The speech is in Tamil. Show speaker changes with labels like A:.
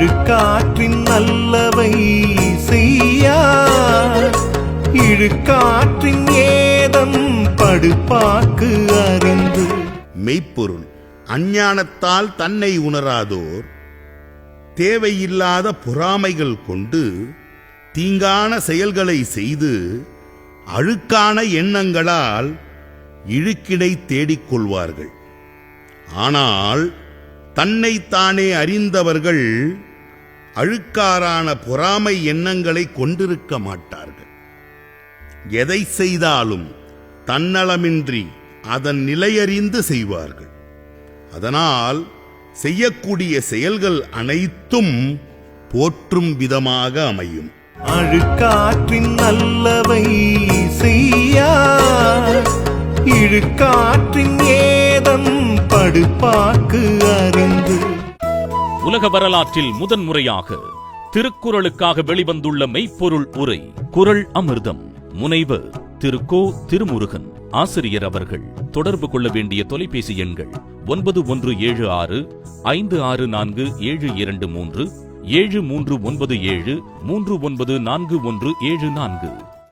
A: அழுக்காற்றின் நல்லவை செய்யா. இழுக்காற்றின் ஏதம் படுப்பாக்கு அறிந்து
B: மெய்ப்பொருள் அஞ்ஞானத்தால் தன்னை உணராதோர் தேவையில்லாத பொறாமைகள் கொண்டு தீங்கான செயல்களை செய்து அழுக்கான எண்ணங்களால் இழுக்கிடை தேடிக்கொள்வார்கள் ஆனால் தன்னைத்தானே அறிந்தவர்கள் அழுக்காரான பொறாமை எண்ணங்களை கொண்டிருக்க மாட்டார்கள். எதை செய்தாலும் தன்னலமின்றி அதன் நிலையறிந்து செய்வார்கள். அதனால் செய்யக்கூடிய செயல்கள் அனைத்தும் போற்றும் விதமாக அமையும்.
A: அழுக்காற்றின் நல்லவை செய்யா இழுக்காற்றின்
C: உலக வரலாற்றில் முதன்முறையாக திருக்குறளுக்காக வெளிவந்துள்ள மெய்ப்பொருள் உரை குரல் அமிர்தம். முனைவர் திரு கோ திருமுருகன் ஆசிரியர் அவர்கள். தொடர்பு கொள்ள வேண்டிய தொலைபேசி எண்கள் ஒன்பது ஒன்று ஏழு ஆறு ஐந்து ஆறு நான்கு ஏழு இரண்டு மூன்று ஏழு மூன்று ஒன்பது ஏழு மூன்று ஒன்பது நான்கு ஒன்று ஏழு நான்கு.